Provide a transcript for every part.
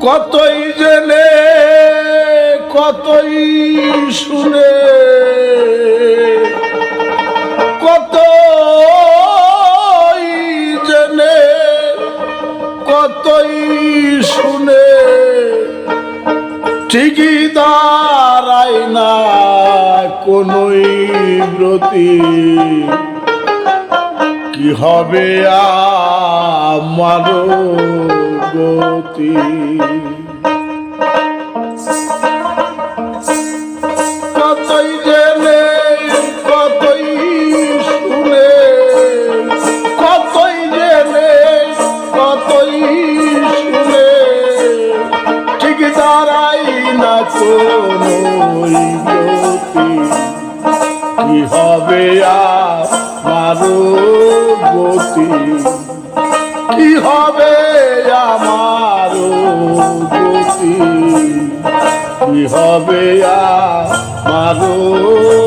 কতই জেনে, কতই শুনে, কতই জেনে, কতই শুনে। ঠিকই দাঁড়ায় না কোনই ব্রতি। কি হবে আমার? গতি হবে আমার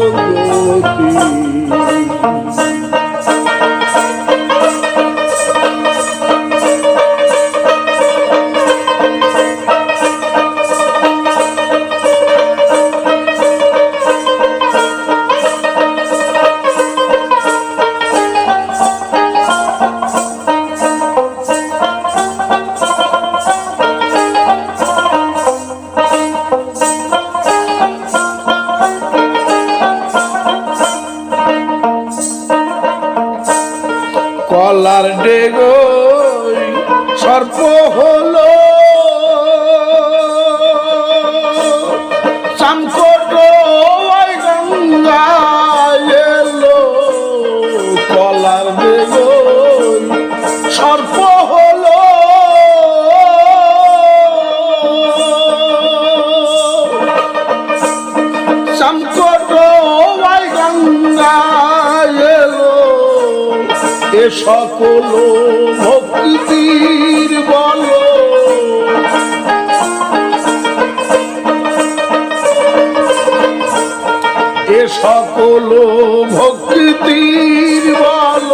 গঙ্গা এলো এ সকল ভক্তির বল। এ সকল ভক্তির বল,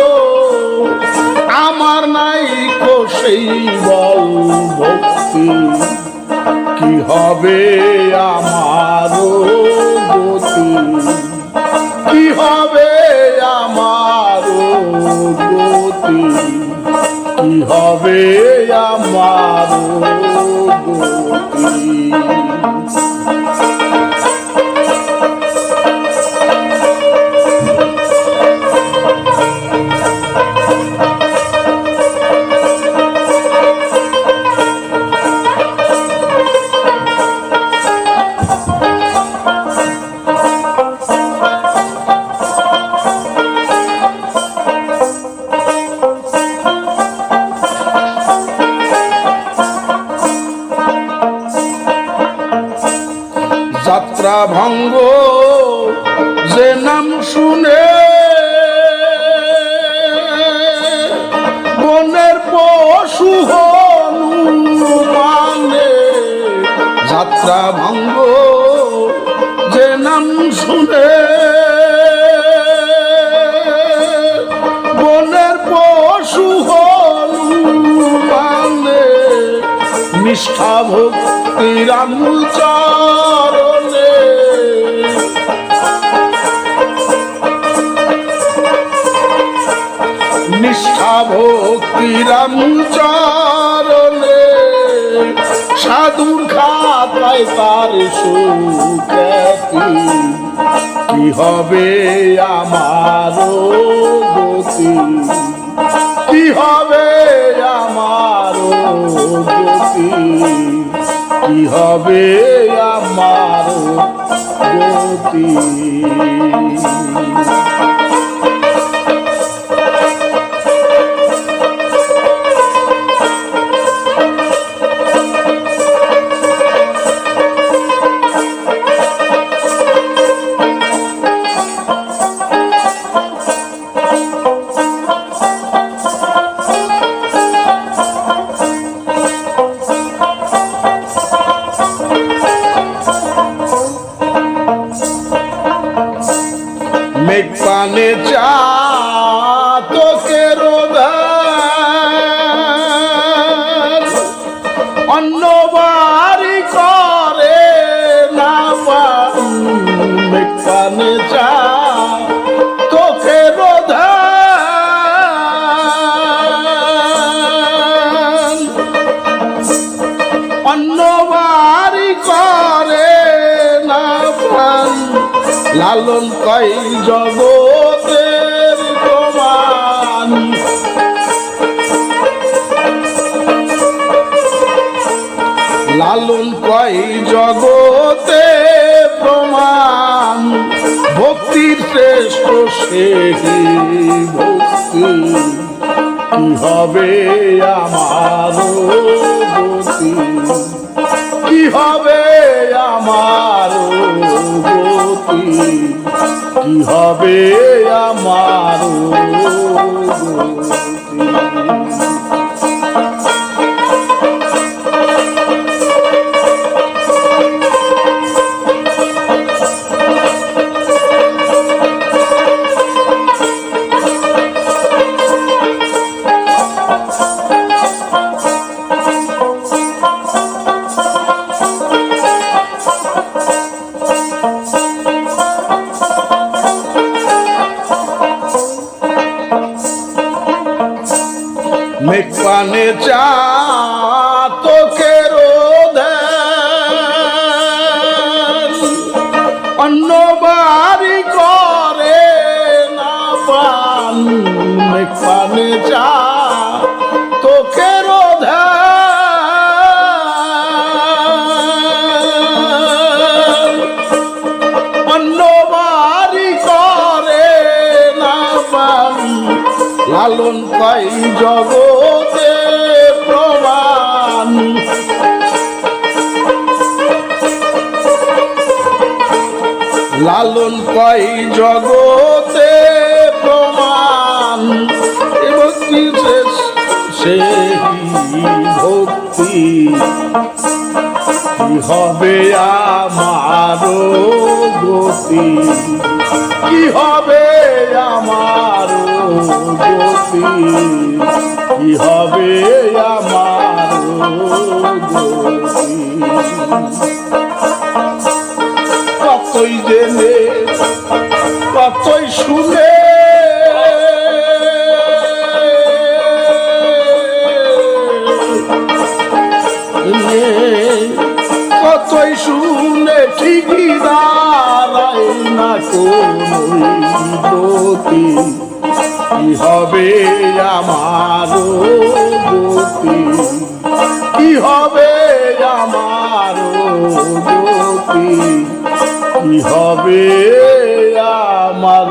আমার নাই কো সেই বল ভক্তি। কি হবে আমার হবে আমার শুনে। বনের পশু হনুমানে নিষ্ঠা ভক্তির চরণে। নিষ্ঠা ভক্তির সাধুর খাতায় তার সুখ্যাতি। হবে আমার গতি কি হবে আমার গতি কি হবে আমার গতি অন্য বাড়ি করে না কানে যা তোকে রোধা। অন্য বাড়ি করে না লালন কই জগৎ জগতে প্রমাণ ভক্তির শ্রেষ্ঠ সেই ভক্তি? কি হবে আমার গতি? কি হবে আমার গতি? কি হবে আমার গতি? মেঘ পানে চা তোকে অন্য জগতে প্রমাণ। লালন পাই জগতে প্রমাণ। হবে আমার গতি? কি হবে আমার গতি কি হবে আমার কতই জেনে কতই শুনে কি হবে আমার গতি কি হবে আমার গতি কি হবে আমার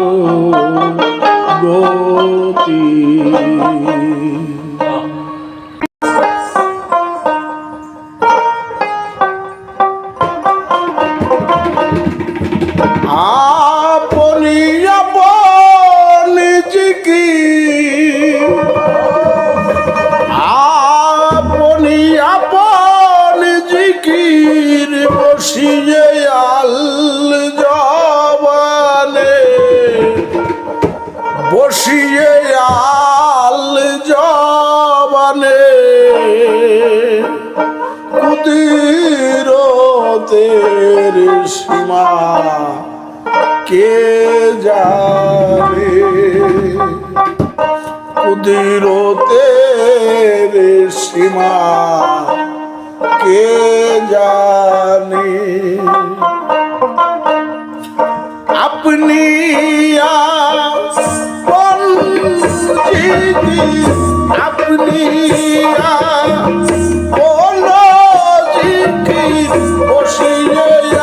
গতি? বসিয়ে আল জবানে কুদিরতের সীমা কে জানে? কুদিরতের সীমা কে জানে? আপনি আপন জিগি, আপনি আপন জিগি, বসিয়ে আল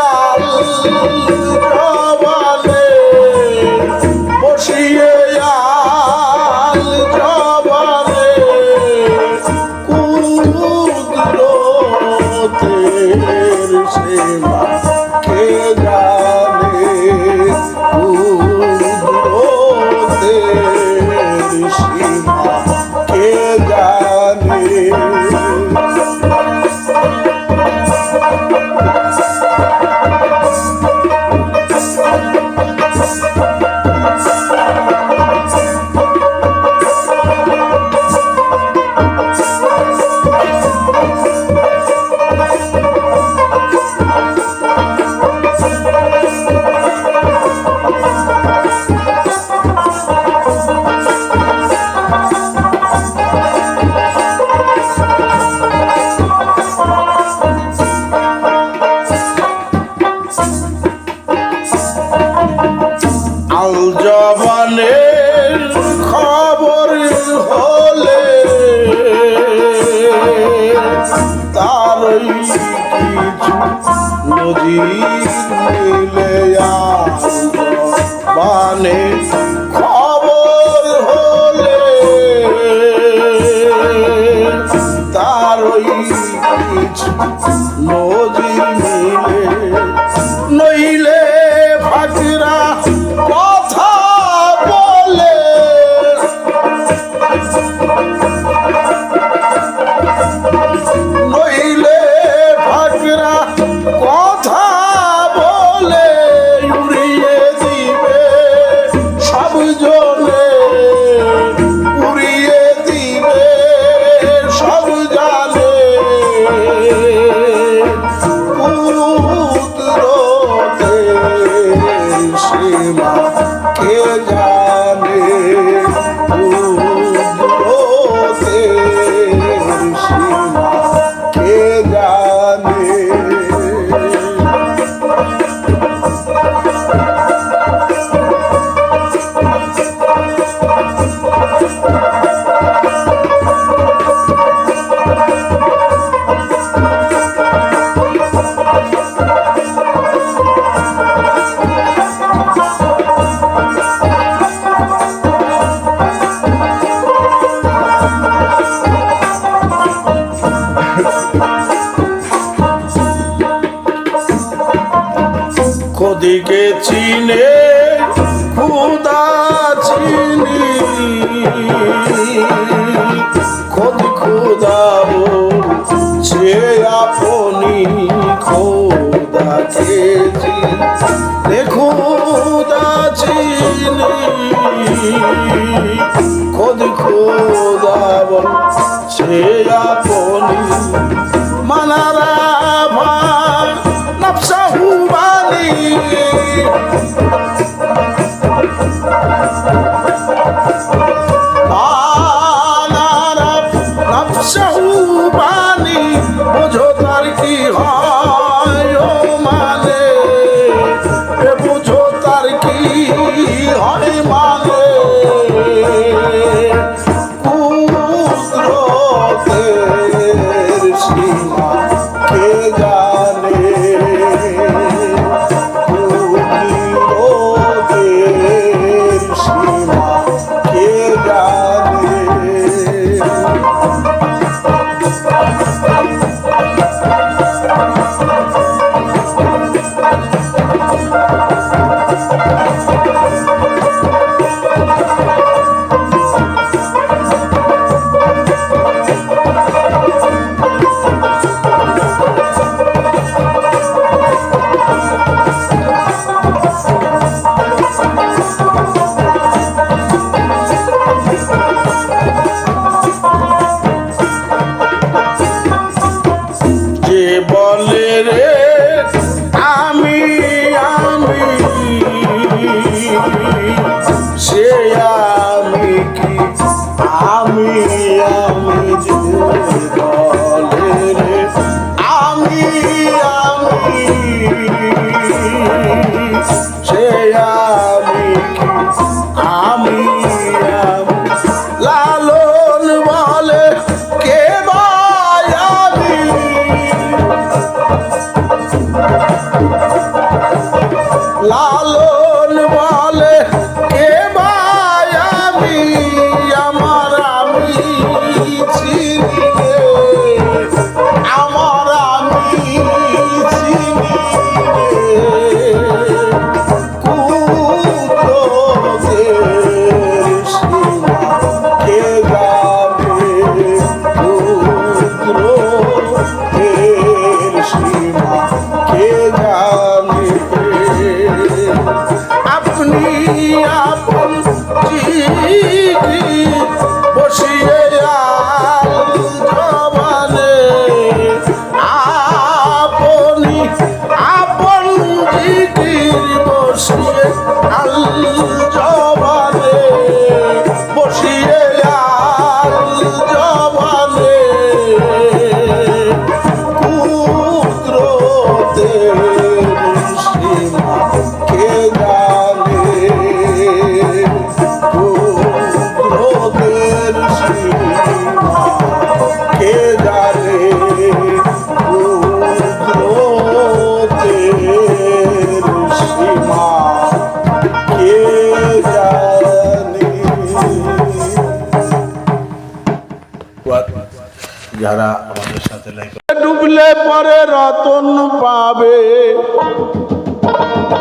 পরে রতন পাবে।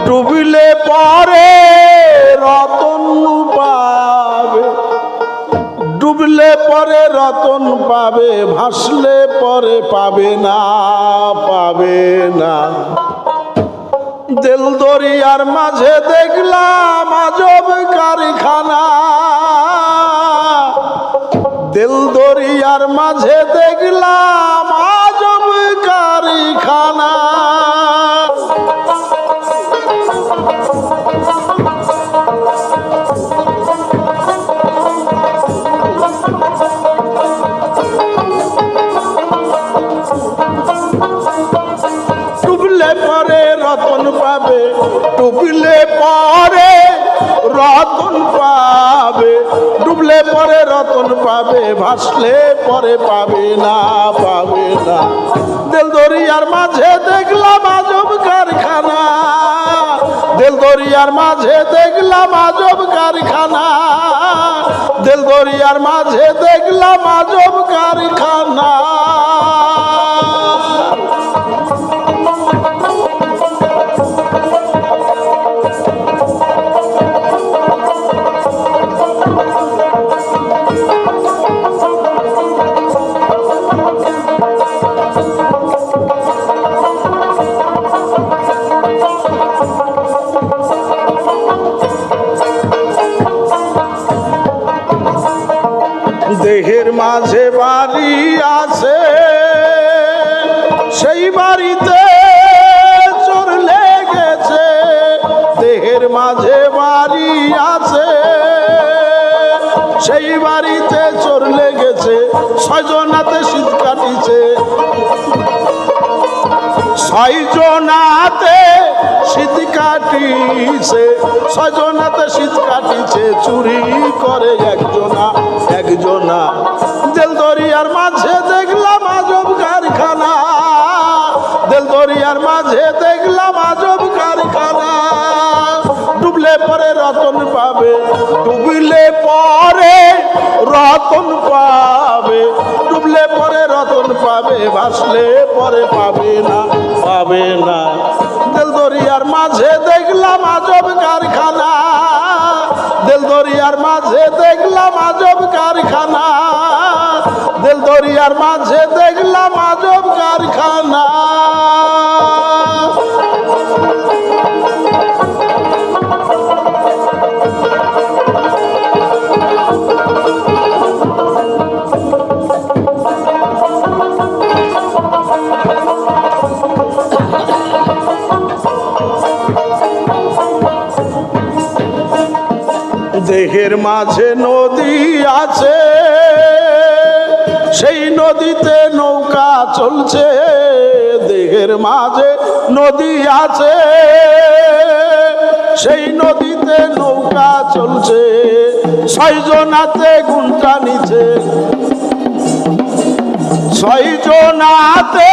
ডুবলে পরে রতন পাবে। ডুবলে পরে রতন পাবে, ভাসলে পরে পাবে না পাবে না। দিল দরিয়ার মাঝে দেখলাম আজব কারখানা। দিল দরিয়ার মাঝে দেখলাম পাবে, ডুবলে পরে রতন পাবে, ডুবলে পরে রতন পাবে, ভাসলে পরে পাবে না পাবে না। দিল দরিয়ার মাঝে দেখলাম আজব কারখানা দিল দরিয়ার মাঝে দেখলাম আজব কারখানা দিল দরিয়ার মাঝে দেখলাম আজব কারখানা। দেহের মাঝে বাড়ি আছে, সেই বাড়িতে চোর লেগেছে, দেহের মাঝে বাড়ি আছে, সেই বাড়িতে চোর লেগেছে, ছয়জনাতে শীত কাটিছে, ছয়জনাতে শীত কাটিছে ছয়জনাতে শীত কাটিছে, চুরি করে একজনা একজনা। দিল দরিয়ার মাঝে দেখলাম আজব কারখানা দিল দরিয়ার মাঝে দেখলাম আজব কারখানা। ডুবলে পরে রতন পাবে, ডুবলে পরে রতন পাবে, ডুবলে পরে রতন পাবে, ভাসলে পরে পাবে না পাবে না। দরিয়ার মাঝে দেখলাম আজব কারখানা। দিল দরিয়ার মাঝে দেখলাম আজব কারখানা। দিল দরিয়ার মাঝে দেখলাম আজব কারখানা। দেহের মাঝে নদী আছে, সেই নদীতে নৌকা চলছে, দেহের মাঝে নদী আছে, সেই নদীতে নৌকা চলছে, ছয়জনাতে গুনটা নিচে, ছয়জনাতে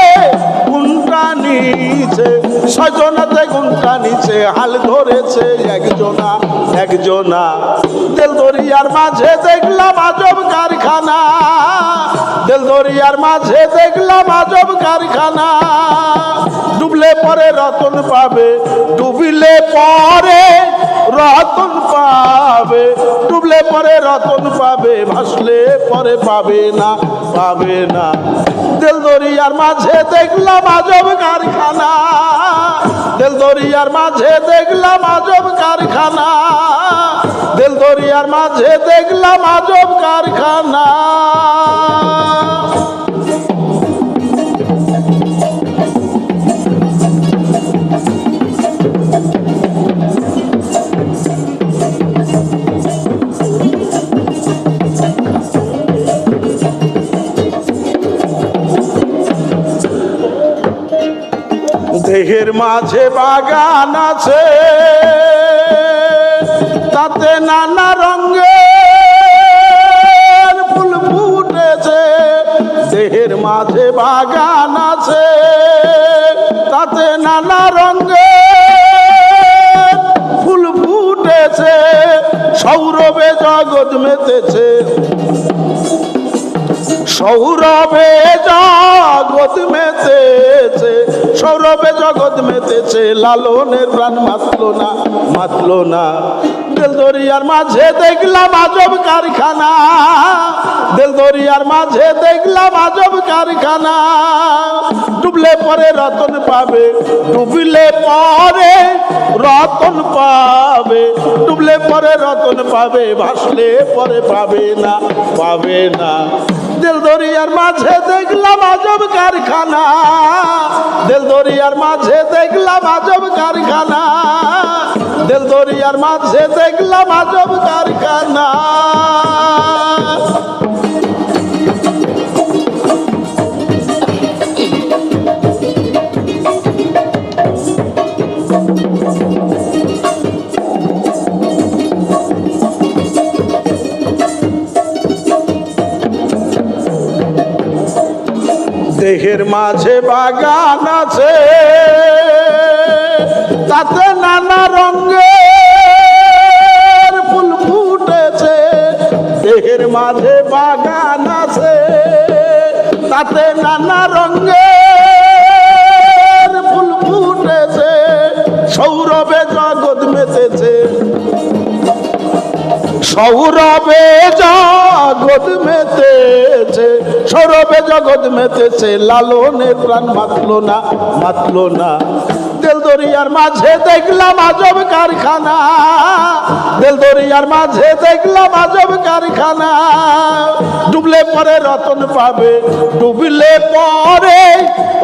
নিচে ছয়জনাতে গুনটা নিচে হাল ধরেছে একজনা একজনা। তেল দরিয়ার মাঝে দেখলাম আজব কারখানা। তেল দরিয়ার মাঝে দেখলাম আজব কারখানা। ডুবলে পরে রতন পাবে, ডুবিলে পরে রতন পাবে। ডুবলে পরে রতন পাবে, ভাসলে পরে পাবে না পাবে না। দিল দরিয়ার মাঝে দেখলাম আজব কারখানা। দিল দরিয়ার মাঝে দেখলাম আজব কারখানা। দিল দরিয়ার মাঝে দেখলাম আজব কারখানা। দেহের মাঝে বাগান আছে, তাতে নানা রঙের ফুল ফুটেছে। দেহের মাঝে বাগান আছে, তাতে নানা রঙের ফুল ফুটেছে। সৌরভে জগৎ মেতেছে। সৌরভে জগৎ মেতেছে, সৌরভে জগৎ মেতেছে, লালনের প্রাণ মাতল না মাতল না। দিল দরিয়ার মাঝে দেখলাম আজব কারখানা দিল দরিয়ার মাঝে দেখলাম আজব কারখানা। ডুবলে পরে রতন পাবে, ডুবলে পরে রতন পাবে, ডুবলে পরে রতন পাবে, ভাসলে পরে পাবে না পাবে না। দিল দরিয়ার মাঝে দেখলাম আজব কারখানা। দিল দরিয়ার মাঝে দেখলাম আজব কারখানা। দিল দরিয়ার মাঝে দেখলাম আজব কারখানা। দেহের মাঝে বাগান আছে, তাতে নানা রঙের ফুল ফুটেছে। দেহের মাঝে বাগান আছে, তাতে নানা রঙের সৌরভে জগৎ মেতেছে, সৌরভে জগৎ মেতেছে লালনের প্রাণ মাতলো না মাতলো না। তেল দরিয়ার মাঝে দেখলাম আজব কারখানা দেল দরিয়ার মাঝে দেখলাম আজব কারখানা। ডুবলে পরে রতন পাবে, ডুবলে পরে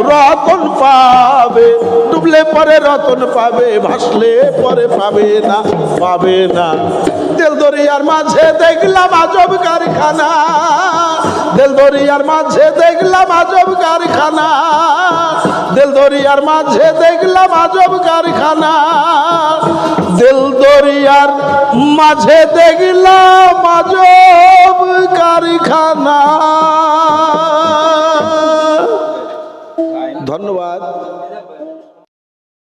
রতন পাবে, ডুবলে পরে রতন পাবে, ভাসলে পরে পাবে না পাবে না। দিল দরিয়ার মাঝে দেখলাম আজব কারখানা দিল দরিয়ার মাঝে দেখলাম আজব কারখানা দিল দরিয়ার মাঝে দেখলাম আজব কারখানা। দিল দরিয়ার মাঝে দেখলাম আজব কারখানা। ধন্যবাদ।